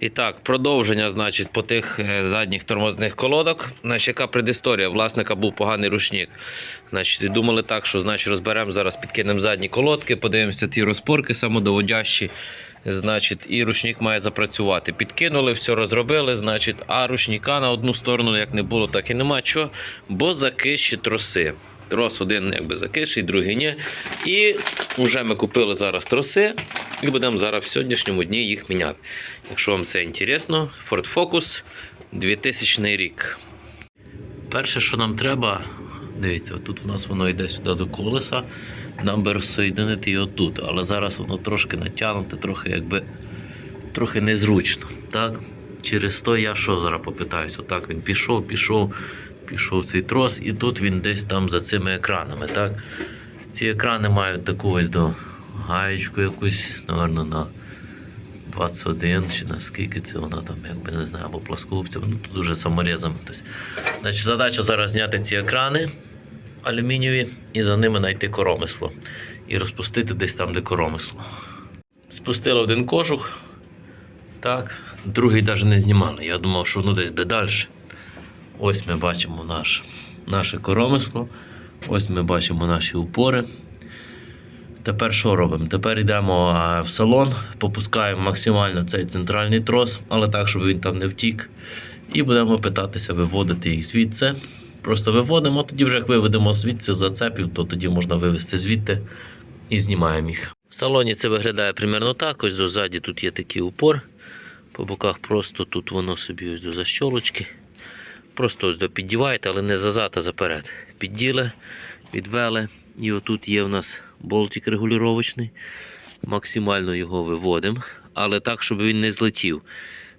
І так, продовження, значить, по тих е, задніх тормозних колодок. Значить, яка предісторія? Власника був поганий ручник. Значить, думали так, що значить, розберемо зараз, підкинемо задні колодки, подивимося ті розпорки самодоводящі. Значить, і ручник має запрацювати. Підкинули, все розробили, значить, а ручника на одну сторону як не було, так і нема. Що? Бо закищі троси. Трос один якби закиший, другий ні. І вже ми купили зараз троси і будемо зараз в сьогоднішньому дні їх міняти. Якщо вам це інтересно, Ford Focus 2000 рік. Перше, що нам треба, дивіться, тут у нас воно йде сюди до колеса. Нам би розсоєдинити його тут, але зараз воно трошки натягнуте, трохи якби трохи незручно. Так? Через то я що зараз попитаюсь? Отак він пішов, пішов, пішов цей трос, і тут він десь там за цими екранами. Так? Ці екрани мають таку ось до гаєчку якусь, напевно, на 21 чи на скільки це вона там, якби не знаю, або плоскогубця, ну тут уже саморезами. Тобто, значить, задача зараз зняти ці екрани алюмінієві і за ними знайти коромисло. І розпустити десь там, де коромисло. Спустили один кожух. Так, другий навіть не знімали. Я думав, що воно десь буде далі. Ось ми бачимо наш, наше коромисло. Ось ми бачимо наші упори. Тепер що робимо? Тепер йдемо в салон, попускаємо максимально цей центральний трос, але так, щоб він там не втік. І будемо питатися виводити їх звідси. Просто виводимо, тоді вже як виведемо звідси зацепів, то тоді можна вивести звідти і знімаємо їх. В салоні це виглядає примерно так. Ось дозаді тут є такий упор. По боках просто тут воно собі ось до защолочки. Просто ось до піддіваєте, але не зазад, а заперед. Підділи, відвели. І отут є в нас болтик регулювачний. Максимально його виводимо, але так, щоб він не злетів.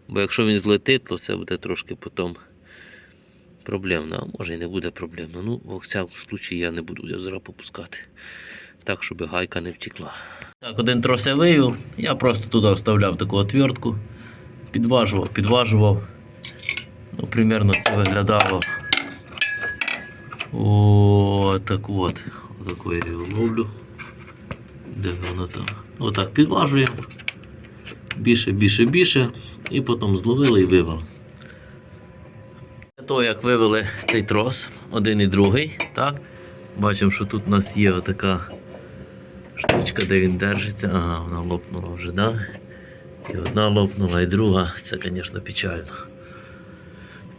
Бо якщо він злетить, то це буде трошки потім проблемно. А може і не буде проблемно. Ну, в всякому випадку я не буду я зараз попускати. Так, щоб гайка не втекла. Так, один трос я вивів. Я просто туди вставляв таку отвертку, підважував, підважував. Ну, примерно це виглядало. О, так от. Отаку я його ловлю. Де воно там? Отак підважуємо. Більше, більше, більше. І потім зловили і вивели. Після того, як вивели цей трос, один і другий, так? Бачимо, що тут у нас є отака штучка, де він держиться. Ага, вона лопнула вже, так? І одна лопнула, і друга. Це, звісно, печально.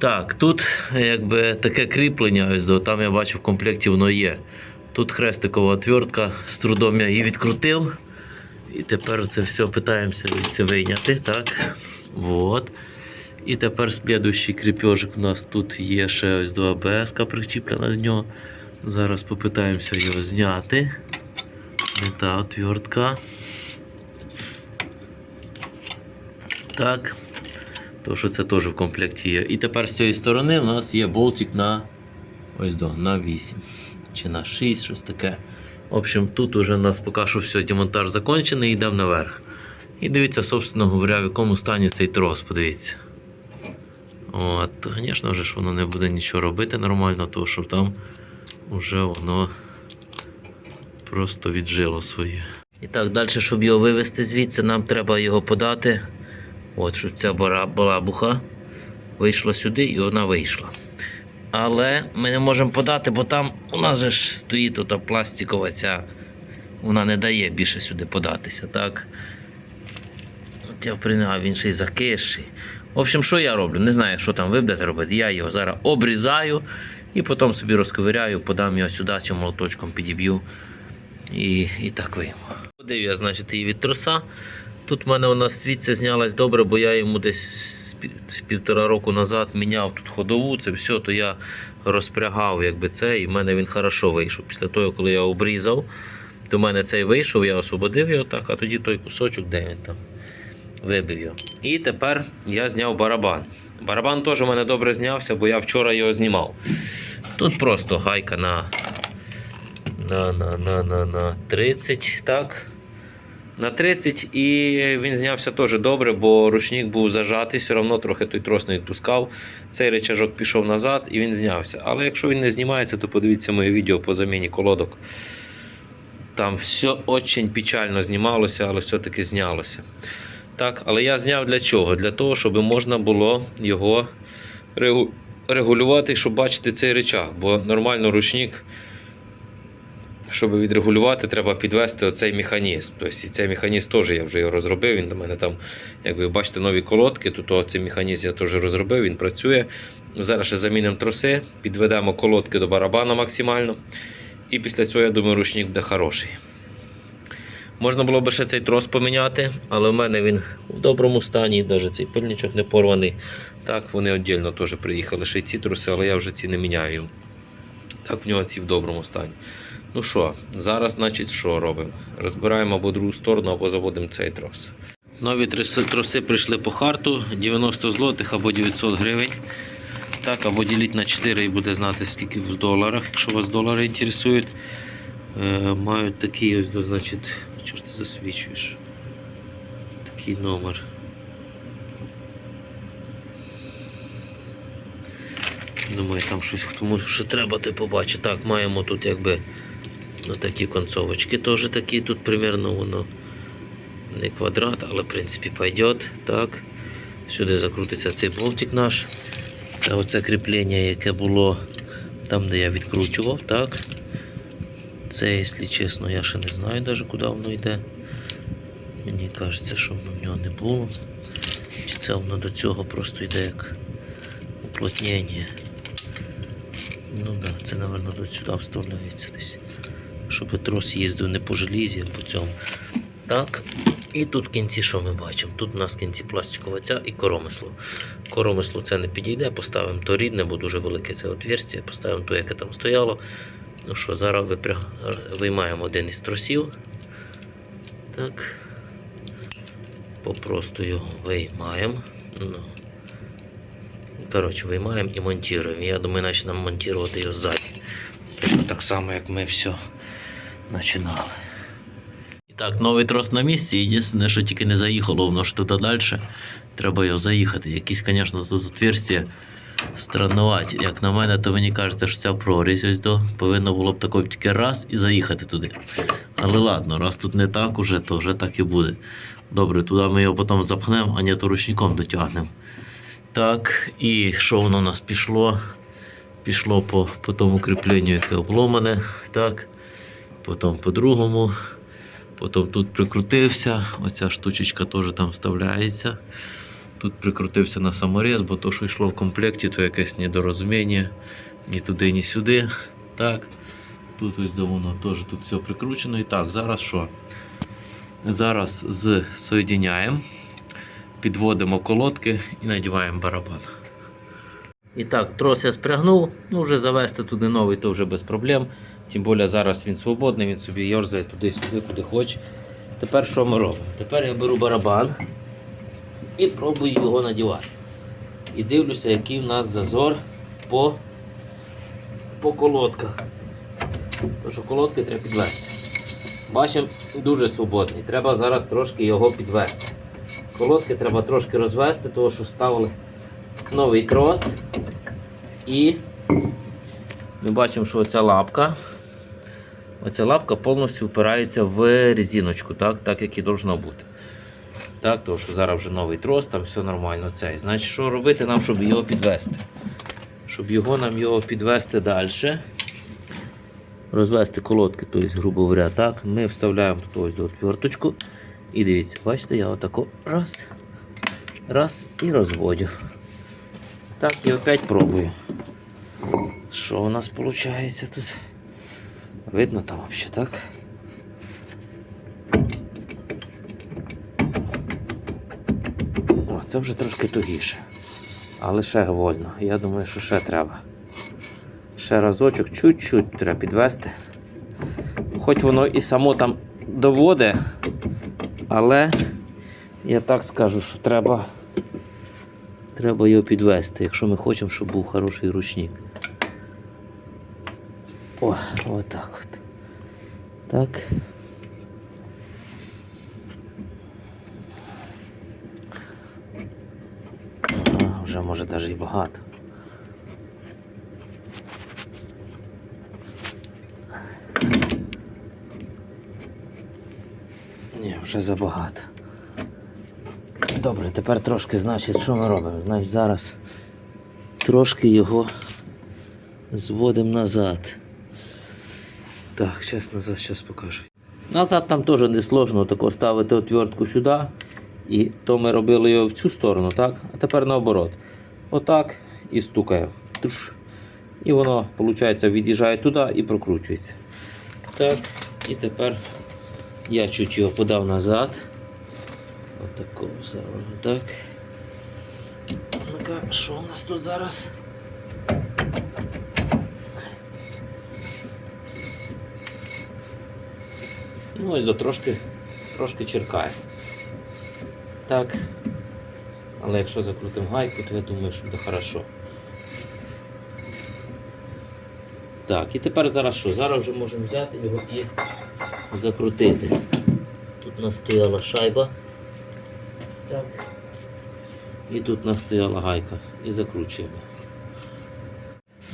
Так, тут якби таке кріплення, ось до, там я бачу в комплекті воно є. Тут хрестикова отвертка, з трудом я її відкрутив. І тепер це все питаємося це вийняти. Так. Вот. І тепер слідуючий кріпежик у нас тут є ще ось до АБС причіплена до нього. Зараз попитаємося його зняти. Не та отвертка. Так. То що це теж в комплекті є. І тепер з цієї сторони у нас є болтик на ось до, на 8 чи на 6, щось таке. В общем, тут уже у нас поки що все, демонтаж закончений, йдемо наверх. І дивіться, собственно говоря, в якому стані цей трос, подивіться. От, звісно ж, воно не буде нічого робити нормально, тому що там вже воно просто віджило своє. І так, далі, щоб його вивезти звідси, нам треба його подати. От, щоб ця балабуха вийшла сюди і вона вийшла. Але ми не можемо подати, бо там у нас же ж стоїть ота пластикова ця. Вона не дає більше сюди податися, так? От я впринав, він ще й закисший. В общем, що я роблю? Не знаю, що там ви будете робити. Я його зараз обрізаю і потім собі розковиряю, подам його сюди чи молоточком підіб'ю. І, і так вийму. Подив я, значить, її від троса. Тут в мене вона світця знялась добре, бо я йому десь півтора року назад міняв тут ходову, це все, то я розпрягав якби це, і в мене він хорошо вийшов. Після того, коли я обрізав, в мене цей вийшов, я освободив його так, а тоді той кусочок, де він там, вибив його. І тепер я зняв барабан. Барабан теж у мене добре знявся, бо я вчора його знімав. Тут просто гайка на, на, на, на, на, на 30, так на 30 і він знявся теж добре, бо ручник був зажатий, все одно трохи той трос не відпускав. Цей речажок пішов назад і він знявся. Але якщо він не знімається, то подивіться моє відео по заміні колодок. Там все дуже печально знімалося, але все-таки знялося. Так, але я зняв для чого? Для того, щоб можна було його регулювати, щоб бачити цей речах. Бо нормально ручник, щоб відрегулювати, треба підвести оцей механізм. Тобто і цей механізм теж я вже його розробив. Він до мене там, як ви бачите, нові колодки, то, цей механізм я теж розробив, він працює. Зараз ще замінимо троси, підведемо колодки до барабана максимально. І після цього, я думаю, ручник буде хороший. Можна було б ще цей трос поміняти, але в мене він в доброму стані, навіть цей пильничок не порваний. Так, вони віддільно теж приїхали ще й ці троси, але я вже ці не міняю. Так, в нього ці в доброму стані. Ну що, зараз, значить, що робимо? Розбираємо або другу сторону, або заводимо цей трос. Нові троси, прийшли по харту 90 злотих або 900 гривень. Так, або діліть на 4 і буде знати, скільки в доларах, якщо вас долари інтересують. Е, мають такий ось, значить, що ж ти засвічуєш? Такий номер. Думаю, там щось тому що треба, ти побачить. Так, маємо тут якби ну, такі концовочки теж такі. Тут примерно воно не квадрат, але в принципі пойдет. Так. Сюди закрутиться цей болтик наш. Це оце кріплення, яке було там, де я відкручував. так. Це, якщо чесно, я ще не знаю навіть куди воно йде. Мені кажеться, що воно в нього не було. Чи це воно до цього просто йде як уплотнення. Ну так, да, це, мабуть, до сюди вставляється десь. Щоб трос їздив не по желізі, а по цьому. Так. І тут в кінці що ми бачимо? Тут у нас в кінці пластикова ця і коромисло. Коромисло це не підійде, поставимо то рідне, бо дуже велике це отверстие, поставимо то, яке там стояло. Ну що, зараз випря... виймаємо один із тросів. Так. Попросту його виймаємо. Ну. Коротше, виймаємо і монтуємо. Я думаю, почнемо монтувати його ззаді. Точно так само, як ми все починали. І так, новий трос на місці. Єдине, що тільки не заїхало, воно ж туди далі. Треба його заїхати. Якісь, звісно, тут отверстия странноваті. Як на мене, то мені кажеться, що ця прорізь ось до повинно було б тако тільки раз і заїхати туди. Але ладно, раз тут не так уже, то вже так і буде. Добре, туди ми його потім запхнемо, а не то ручником дотягнемо. Так, і що воно у нас пішло? Пішло по, по тому кріпленню, яке обломане. Так. Потім по другому. Потім тут прикрутився. Оця штучечка теж там вставляється. Тут прикрутився на саморез, бо то, що йшло в комплекті, то якесь недорозуміння. Ні туди, ні сюди. Так. Тут ось до воно теж тут все прикручено. І так, зараз що? Зараз зсоєдиняємо, підводимо колодки і надіваємо барабан. І так, трос я спрягнув, ну вже завести туди новий, то вже без проблем. Тим більше зараз він свободний, він собі йорзає туди-сюди, куди хоче. Тепер що ми робимо? Тепер я беру барабан і пробую його надівати. І дивлюся, який в нас зазор по, по колодках. Тому що колодки треба підвести. Бачимо, дуже свободний. Треба зараз трошки його підвести. Колодки треба трошки розвести, тому що ставили новий трос. І ми бачимо, що оця лапка. Оця лапка повністю впирається в резиночку, так, так як і должно бути. Так, тому що зараз вже новий трос, там все нормально. Цей. Значить, що робити нам, щоб його підвести? Щоб його нам його підвести далі. Розвести колодки, тобто, грубо говоря, так. Ми вставляємо тут ось отверточку. І дивіться, бачите, я отако раз, раз і розводю. Так, і опять пробую. Що у нас виходить тут? Видно там взагалі, так? О, це вже трошки тугіше. Але ще вольно. Я думаю, що ще треба. Ще разочок чуть-чуть треба підвести. Хоч воно і само там доводить, але я так скажу, що треба, треба його підвести, якщо ми хочемо, щоб був хороший ручник. О, отак от. Так. Ага, вже може навіть і багато. Ні, вже забагато. Добре, тепер трошки, значить, що ми робимо? Значить, зараз трошки його зводимо назад. Так, зараз назад, зараз покажу. Назад там теж не сложно тако ставити отвертку сюди. І то ми робили його в цю сторону, так? А тепер наоборот. Отак і стукаємо. Туш. І воно, виходить, від'їжджає туди і прокручується. Так, і тепер я чуть його подав назад. Отакого сторону, так. Що у нас тут зараз? Ну, ось до трошки, трошки черкає. Так. Але якщо закрутимо гайку, то я думаю, що буде хорошо. Так, і тепер зараз що? Зараз вже можемо взяти його і закрутити. Тут у нас стояла шайба. Так. І тут у нас стояла гайка. І закручуємо.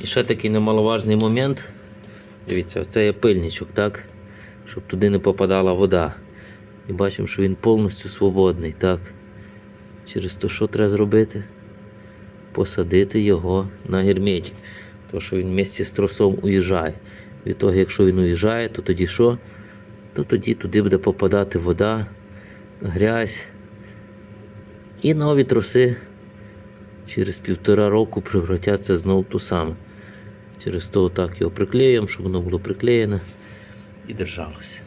І ще такий немаловажний момент. Дивіться, це є пильничок, так? Щоб туди не попадала вода. І бачимо, що він повністю свободний, так? Через то, що треба зробити? Посадити його на герметик. То, що він вместе з тросом уїжджає. Від того, якщо він уїжджає, то тоді що? То тоді туди буде попадати вода, грязь. І нові троси через півтора року превратяться знову ту саме. Через то так його приклеїмо, щоб воно було приклеєне і держалося.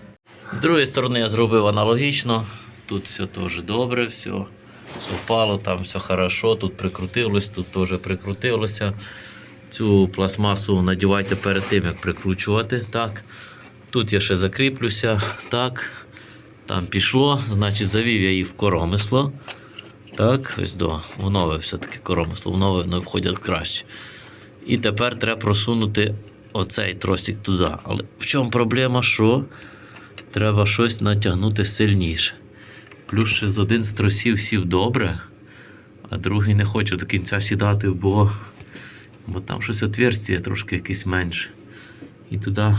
З другої сторони я зробив аналогічно. Тут все теж добре, все, все впало, там все хорошо, тут прикрутилось, тут теж прикрутилося. Цю пластмасу надівайте перед тим, як прикручувати. Так. Тут я ще закріплюся. Так. Там пішло, значить завів я її в коромисло. Так, ось до нове все-таки коромисло, в нове входять краще. І тепер треба просунути оцей тросик туди. Але в чому проблема, що треба щось натягнути сильніше. Плюс ще з один з тросів сів добре, а другий не хочу до кінця сідати, бо, бо там щось отверстие трошки якесь менше. І туди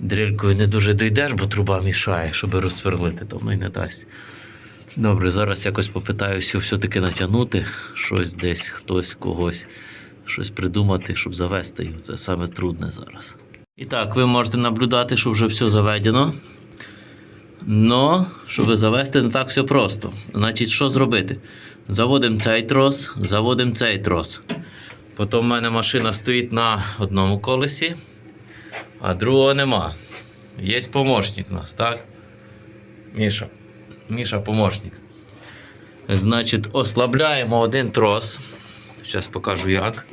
дрелькою не дуже дійдеш, бо труба мішає, щоб розсверлити, то воно й не дасть. Добре, зараз якось попитаюся все-таки натягнути щось десь, хтось когось, щось придумати, щоб завести його. Це саме трудне зараз. І так, ви можете наблюдати, що вже все заведено. Но, щоб завести, не так все просто. Значить, що зробити? Заводимо цей трос, заводимо цей трос. Потім в мене машина стоїть на одному колесі, а другого нема. Є помощник у нас, так? Міша. Міша помощник. Значить, ослабляємо один трос. Зараз покажу як.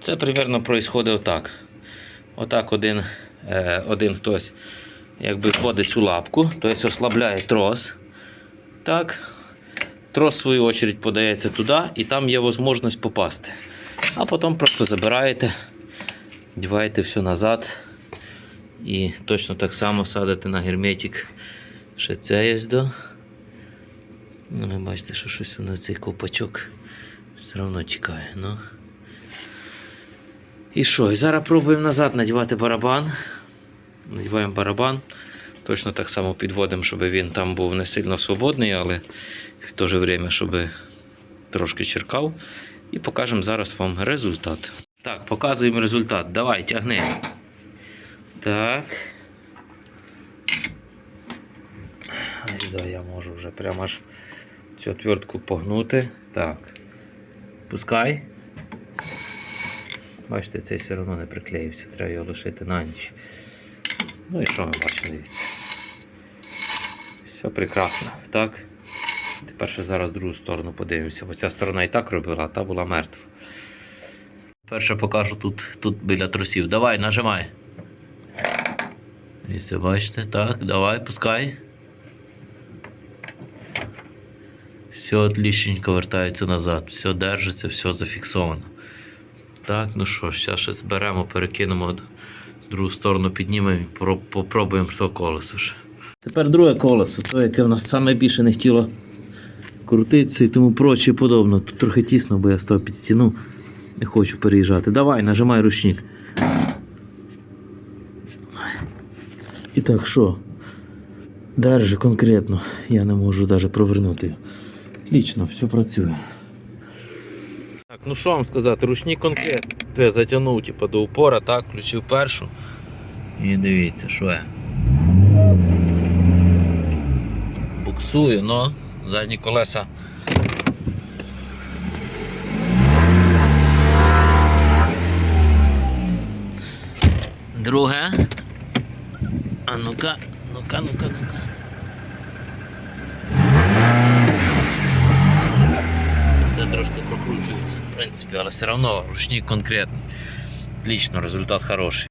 Це примерно происходить отак. Отак один, е, один хтось якби входить у лапку, тобто ослабляє трос. Так. Трос, в свою очередь, подається туди, і там є можливість попасти. А потім просто забираєте, діваєте все назад. І точно так само садите на герметик. Ще це є. Ну, бачите, що щось воно цей копачок все одно тікає. Ну. І що? І зараз пробуємо назад надівати барабан. Надіваємо барабан. Точно так само підводимо, щоб він там був не сильно свободний, але в то же время, щоб трошки черкав. І покажемо зараз вам результат. Так, показуємо результат. Давай, тягни. Так. Ай, да, я можу вже прямо аж цю отвертку погнути. Так. Пускай. Бачите, цей все одно не приклеївся, треба його лишити на ніч. Ну і що ми бачимо, дивіться. Все прекрасно, так? Тепер ще зараз другу сторону подивимося, бо ця сторона і так робила, а та була мертва. Перше покажу тут, тут біля тросів. Давай, нажимай. І це бачите, так, давай, пускай. Все отлічненько вертається назад, все держиться, все зафіксовано. Так, ну що зараз ще зберемо, перекинемо в другу сторону, піднімемо і про- попробуємо то колесо. ще. Тепер друге колесо, то, яке в нас саме більше не хотіло крутитися і тому проче подобно. Тут трохи тісно, бо я став під стіну. Не хочу переїжджати. Давай, нажимай ручник. І так, що? Держи конкретно. Я не можу навіть провернути. Лічно, все працює. Так, ну що вам сказати, конкретно. То я затягнув типу, до упора, так, включив першу. І дивіться, що я. Буксую, но задні колеса. Друге. А ну-ка, ну-ка, ну-ка, ну-ка. Це трошки прокручивается, в принципі, але все одно ручник конкретный. Отлично, результат хороший.